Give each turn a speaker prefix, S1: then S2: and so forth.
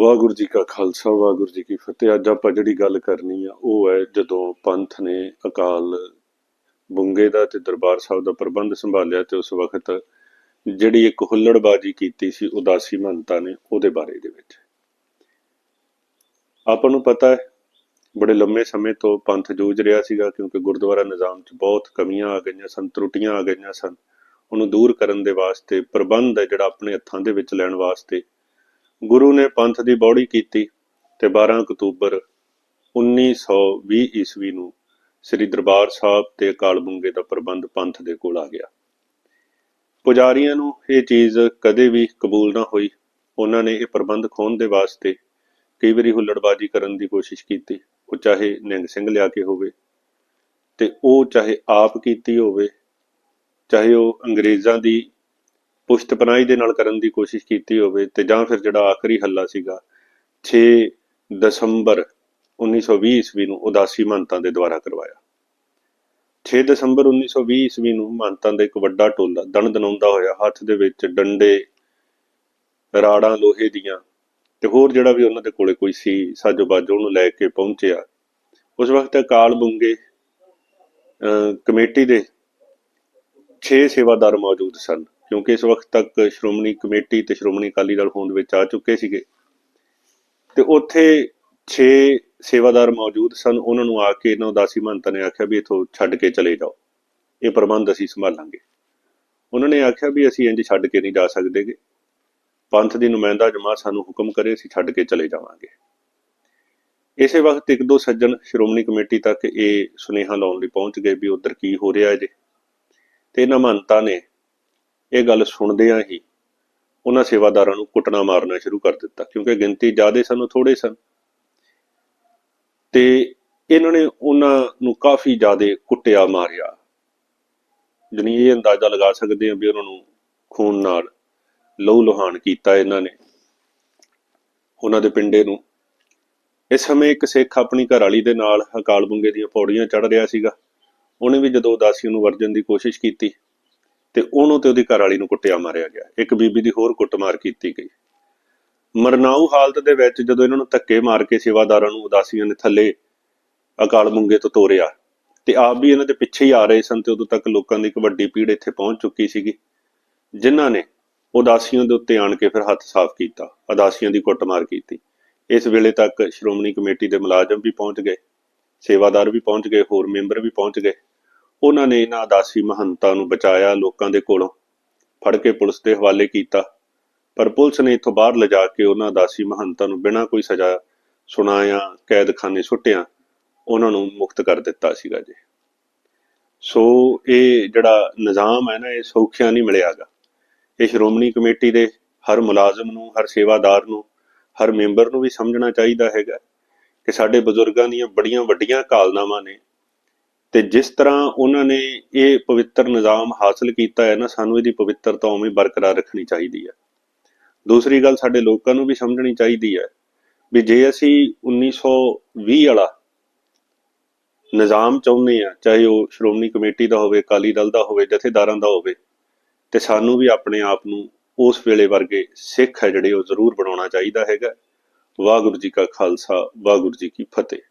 S1: ਵਾਹਿਗੁਰੂ ਜੀ ਕਾ ਖਾਲਸਾ, ਵਾਹਿਗੁਰੂ ਜੀ ਕੀ ਫਤਿਹ। ਅੱਜ ਆਪਾਂ ਜਿਹੜੀ ਗੱਲ ਕਰਨੀ ਆ, ਉਹ ਹੈ ਜਦੋਂ ਪੰਥ ਨੇ ਅਕਾਲ ਬੁੰਗੇ ਦਾ ਤੇ ਦਰਬਾਰ ਸਾਹਿਬ ਦਾ ਪ੍ਰਬੰਧ ਸੰਭਾਲਿਆ ਤੇ ਉਸ ਵਕਤ ਜਿਹੜੀ ਇੱਕ ਹੁੱਲੜਬਾਜੀ ਕੀਤੀ ਸੀ ਉਦਾਸੀ ਮਹੰਤਾ ਨੇ ਉਹਦੇ ਬਾਰੇ ਦੇ ਵਿੱਚ। ਆਪਾਂ ਨੂੰ ਪਤਾ ਹੈ, ਬੜੇ ਲੰਮੇ ਸਮੇਂ ਤੋਂ ਪੰਥ ਜੂਝ ਰਿਹਾ ਸੀਗਾ ਕਿਉਂਕਿ ਗੁਰਦੁਆਰਾ ਨਿਜ਼ਾਮ 'ਚ ਬਹੁਤ ਕਮੀਆਂ ਆ ਗਈਆਂ ਸਨ, ਤਰੁੱਟੀਆਂ ਆ ਗਈਆਂ ਸਨ। ਉਹਨੂੰ ਦੂਰ ਕਰਨ ਦੇ ਵਾਸਤੇ ਪ੍ਰਬੰਧ ਹੈ ਜਿਹੜਾ ਆਪਣੇ ਹੱਥਾਂ ਦੇ ਵਿੱਚ ਲੈਣ ਵਾਸਤੇ ਗੁਰੂ ਨੇ ਪੰਥ ਦੀ ਬੌੜੀ ਕੀਤੀ ਤੇ 12 ਅਕਤੂਬਰ 1920 ਈਸਵੀ ਨੂੰ ਸ੍ਰੀ ਦਰਬਾਰ ਸਾਹਿਬ ਤੇ ਅਕਾਲ ਬੁੰਗੇ ਦਾ ਪ੍ਰਬੰਧ ਪੰਥ ਦੇ ਕੋਲ ਆ ਗਿਆ। ਪੁਜਾਰੀਆਂ ਨੂੰ ਇਹ ਚੀਜ਼ ਕਦੇ ਵੀ ਕਬੂਲ ਨਾ ਹੋਈ। ਉਹਨਾਂ ਨੇ ਇਹ ਪ੍ਰਬੰਧ ਖੋਣ ਦੇ ਵਾਸਤੇ ਕਈ ਵਾਰੀ ਹੁੱਲੜਬਾਜੀ ਕਰਨ ਦੀ ਕੋਸ਼ਿਸ਼ ਕੀਤੀ। ਉਹ ਚਾਹੇ ਨਿੰਗ ਸਿੰਘ ਲਿਆ ਕੇ ਹੋਵੇ ਤੇ ਉਹ ਚਾਹੇ ਆਪ ਕੀਤੀ ਹੋਵੇ, ਚਾਹੇ ਉਹ ਅੰਗਰੇਜ਼ਾਂ ਦੀ ਪੁਸ਼ਤਪਨਾਹੀ ਦੇ ਨਾਲ ਕਰਨ ਦੀ ਕੋਸ਼ਿਸ਼ ਕੀਤੀ ਹੋਵੇ ਤੇ ਜਾਂ ਫਿਰ ਜਿਹੜਾ ਆਖਰੀ ਹੱਲਾ ਸੀਗਾ 6 ਦਸੰਬਰ 1920 ਈਸਵੀ ਨੂੰ ਉਦਾਸੀ ਮਹੰਤਾਂ ਦੇ ਦੁਆਰਾ ਕਰਵਾਇਆ। 6 ਦਸੰਬਰ 1920 ਈਸਵੀ ਨੂੰ ਮਹੰਤਾਂ ਦਾ ਇੱਕ ਵੱਡਾ ਟੋਲਾ ਦਣ ਦਨਾਉਂਦਾ ਹੋਇਆ, ਹੱਥ ਦੇ ਵਿੱਚ ਡੰਡੇ, ਰਾੜਾਂ, ਲੋਹੇ ਦੀਆਂ ਤੇ ਹੋਰ ਜਿਹੜਾ ਵੀ ਉਹਨਾਂ ਦੇ ਕੋਲੇ ਕੋਈ ਸੀ, ਸਾਜੋ ਬਾਜੋ ਉਹਨੂੰ ਲੈ ਕੇ ਪਹੁੰਚਿਆ। ਉਸ ਵਕਤ ਅਕਾਲ ਬੁੰਗੇ, ਅਹ ਕਮੇਟੀ ਦੇ 6 ਸੇਵਾਦਾਰ ਮੌਜੂਦ ਸਨ। ਕਿਉਂਕਿ ਇਸ ਵਕਤ ਤੱਕ ਸ਼੍ਰੋਮਣੀ ਕਮੇਟੀ ਤੇ ਸ਼੍ਰੋਮਣੀ ਅਕਾਲੀ ਦਲ ਹੋਂਦ ਵਿੱਚ ਆ ਚੁੱਕੇ ਸੀਗੇ। ਤੇ ਉੱਥੇ 6 ਸੇਵਾਦਾਰ ਮੌਜੂਦ ਸਨ। ਉਹਨਾਂ ਨੂੰ ਆ ਕੇ ਇਹਨਾਂ ਉਦਾਸੀ ਮਹੰਤਾਂ ਨੇ ਆਖਿਆ ਵੀ ਇਥੋਂ ਛੱਡ ਕੇ ਚਲੇ ਜਾਓ। ਇਹ ਪ੍ਰਬੰਧ ਅਸੀਂ ਸੰਭਾਲਾਂਗੇ। ਉਹਨਾਂ ਨੇ ਆਖਿਆ ਵੀ ਅਸੀਂ ਇੰਜ ਛੱਡ ਕੇ ਨਹੀਂ ਜਾ ਸਕਦੇਗੇ। ਪੰਥ ਦੀ ਨੁਮਾਇੰਦਾ ਜਮਾਤ ਸਾਨੂੰ ਹੁਕਮ ਕਰੇ ਅਸੀਂ ਛੱਡ ਕੇ ਚਲੇ ਜਾਵਾਂਗੇ। ਇਸੇ ਵਕਤ ਇੱਕ ਦੋ ਸੱਜਣ ਸ਼੍ਰੋਮਣੀ ਕਮੇਟੀ ਤੱਕ ਇਹ ਸੁਨੇਹਾ ਲਾਉਣ ਲਈ ਪਹੁੰਚ ਗਏ ਵੀ ਉਧਰ ਕੀ ਹੋ ਰਿਹਾ ਜੇ ਜੀ। ਤੇ ਇਹਨਾਂ ਮਹੰਤਾਂ ਨੇ ਇਹ ਗੱਲ ਸੁਣਦਿਆਂ ਹੀ ਉਹਨਾਂ ਸੇਵਾਦਾਰਾਂ ਨੂੰ ਕੁੱਟਣਾ ਮਾਰਨਾ ਸ਼ੁਰੂ ਕਰ ਦਿੱਤਾ, ਕਿਉਂਕਿ ਗਿਣਤੀ ਜ਼ਿਆਦੇ ਸਨ ਥੋੜੇ ਸਨ। ਤੇ ਇਹਨਾਂ ਨੇ ਉਹਨਾਂ ਨੂੰ ਕਾਫੀ ਜ਼ਿਆਦੇ ਕੁੱਟਿਆ, ਮਾਰਿਆ। ਜਣੀ ਇਹ ਅੰਦਾਜ਼ਾ ਲਗਾ ਸਕਦੇ ਹਾਂ ਵੀ ਉਹਨਾਂ ਨੂੰ ਖੂਨ ਨਾਲ ਲਹੂ ਲੁਹਾਨ ਕੀਤਾ ਇਹਨਾਂ ਨੇ। ਉਹਨਾਂ ਦੇ ਪਿੰਡੇ ਨੂੰ ਇਸ ਸਮੇਂ ਇੱਕ ਸਿੱਖ ਆਪਣੀ ਘਰ ਵਾਲੀ ਦੇ ਨਾਲ ਅਕਾਲ ਬੁੰਗੇ ਦੀਆਂ ਪੌੜੀਆਂ ਚੜ ਰਿਹਾ ਸੀਗਾ। ਉਹਨੇ ਵੀ ਜਦੋਂ ਉਦਾਸੀ ਨੂੰ ਵਰਜਣ ਦੀ ਕੋਸ਼ਿਸ਼ ਕੀਤੀ ਤੇ ਉਹਨੂੰ ਤੇ ਉਹਦੀ ਘਰਵਾਲੀ ਨੂੰ ਕੁੱਟਿਆ ਮਾਰਿਆ ਗਿਆ। ਇੱਕ ਬੀਬੀ ਦੀ ਹੋਰ ਕੁੱਟਮਾਰ ਕੀਤੀ ਗਈ। ਮਰਨਾਊ ਹਾਲਤ ਦੇ ਵਿੱਚ ਜਦੋਂ ਇਹਨਾਂ ਨੂੰ ਧੱਕੇ ਮਾਰ ਕੇ ਸੇਵਾਦਾਰਾਂ ਨੂੰ, ਉਦਾਸੀਆਂ ਨੇ ਥੱਲੇ ਅਕਾਲ ਬੁੰਗੇ ਤੋਂ ਤੋਰਿਆ ਤੇ ਆਪ ਵੀ ਇਹਨਾਂ ਦੇ ਪਿੱਛੇ ਹੀ ਆ ਰਹੇ ਸਨ ਤੇ ਉਦੋਂ ਤੱਕ ਲੋਕਾਂ ਦੀ ਇੱਕ ਵੱਡੀ ਭੀੜ ਇੱਥੇ ਪਹੁੰਚ ਚੁੱਕੀ ਸੀਗੀ, ਜਿਨ੍ਹਾਂ ਨੇ ਉਦਾਸੀਆਂ ਦੇ ਉੱਤੇ ਆਣ ਕੇ ਫਿਰ ਹੱਥ ਸਾਫ਼ ਕੀਤਾ, ਉਦਾਸੀਆਂ ਦੀ ਕੁੱਟਮਾਰ ਕੀਤੀ। ਇਸ ਵੇਲੇ ਤੱਕ ਸ਼੍ਰੋਮਣੀ ਕਮੇਟੀ ਦੇ ਮੁਲਾਜ਼ਮ ਵੀ ਪਹੁੰਚ ਗਏ, ਸੇਵਾਦਾਰ ਵੀ ਪਹੁੰਚ ਗਏ, ਹੋਰ ਮੈਂਬਰ ਵੀ ਪਹੁੰਚ ਗਏ। ਉਹਨਾਂ ਨੇ ਇਹਨਾਂ ਉਦਾਸੀ ਮਹੰਤਾਂ ਨੂੰ ਬਚਾਇਆ ਲੋਕਾਂ ਦੇ ਕੋਲੋਂ, ਫੜ ਕੇ ਪੁਲਿਸ ਦੇ ਹਵਾਲੇ ਕੀਤਾ। ਪਰ ਪੁਲਿਸ ਨੇ ਇੱਥੋਂ ਬਾਹਰ ਲਿਜਾ ਕੇ ਉਹਨਾਂ ਉਦਾਸੀ ਮਹੰਤਾਂ ਨੂੰ ਬਿਨਾਂ ਕੋਈ ਸਜ਼ਾ ਸੁਣਾਇਆ ਕੈਦਖਾਨੇ ਸੁੱਟਿਆ, ਉਹਨਾਂ ਨੂੰ ਮੁਕਤ ਕਰ ਦਿੱਤਾ ਸੀਗਾ ਜੀ। ਸੋ ਇਹ ਜਿਹੜਾ ਨਿਜ਼ਾਮ ਹੈ ਨਾ, ਇਹ ਸੌਖਿਆ ਨਹੀਂ ਮਿਲਿਆਗਾ ਇਹ ਸ਼੍ਰੋਮਣੀ ਕਮੇਟੀ ਦੇ ਹਰ ਮੁਲਾਜ਼ਮ ਨੂੰ, ਹਰ ਸੇਵਾਦਾਰ ਨੂੰ, ਹਰ ਮੈਂਬਰ ਨੂੰ ਵੀ ਸਮਝਣਾ ਚਾਹੀਦਾ ਹੈਗਾ ਕਿ ਸਾਡੇ ਬਜ਼ੁਰਗਾਂ ਦੀਆਂ ਬੜੀਆਂ ਵੱਡੀਆਂ ਕਾਲਨਾਵਾਂ ਨੇ ਤੇ ਜਿਸ ਤਰ੍ਹਾਂ ਉਹਨਾਂ ਨੇ ਇਹ ਪਵਿੱਤਰ ਨਿਜ਼ਾਮ ਹਾਸਲ ਕੀਤਾ ਹੈ ਨਾ, ਸਾਨੂੰ ਇਹਦੀ ਪਵਿੱਤਰਤਾ ਉਵੇਂ ਬਰਕਰਾਰ ਰੱਖਣੀ ਚਾਹੀਦੀ ਹੈ। ਦੂਸਰੀ ਗੱਲ ਸਾਡੇ ਲੋਕਾਂ ਨੂੰ ਵੀ ਸਮਝਣੀ ਚਾਹੀਦੀ ਹੈ ਵੀ ਜੇ ਅਸੀਂ 1920 ਵਾਲਾ ਨਿਜ਼ਾਮ ਚਾਹੁੰਦੇ ਆ ਚਾਹੇ ਉਹ ਸ਼੍ਰੋਮਣੀ ਕਮੇਟੀ ਦਾ ਹੋਵੇ, ਅਕਾਲੀ ਦਲ ਦਾ ਹੋਵੇ, ਜਥੇਦਾਰਾਂ ਦਾ ਹੋਵੇ, ਤੇ ਸਾਨੂੰ ਵੀ ਆਪਣੇ ਆਪ ਨੂੰ ਉਸ ਵੇਲੇ ਵਰਗੇ ਸਿੱਖ ਹੈ ਜਿਹੜੇ ਉਹ ਜ਼ਰੂਰ ਬਣਾਉਣਾ ਚਾਹੀਦਾ ਹੈਗਾ। ਵਾਹਿਗੁਰੂ ਜੀ ਕਾ ਖਾਲਸਾ, ਵਾਹਿਗੁਰੂ ਜੀ ਕੀ ਫਤਿਹ।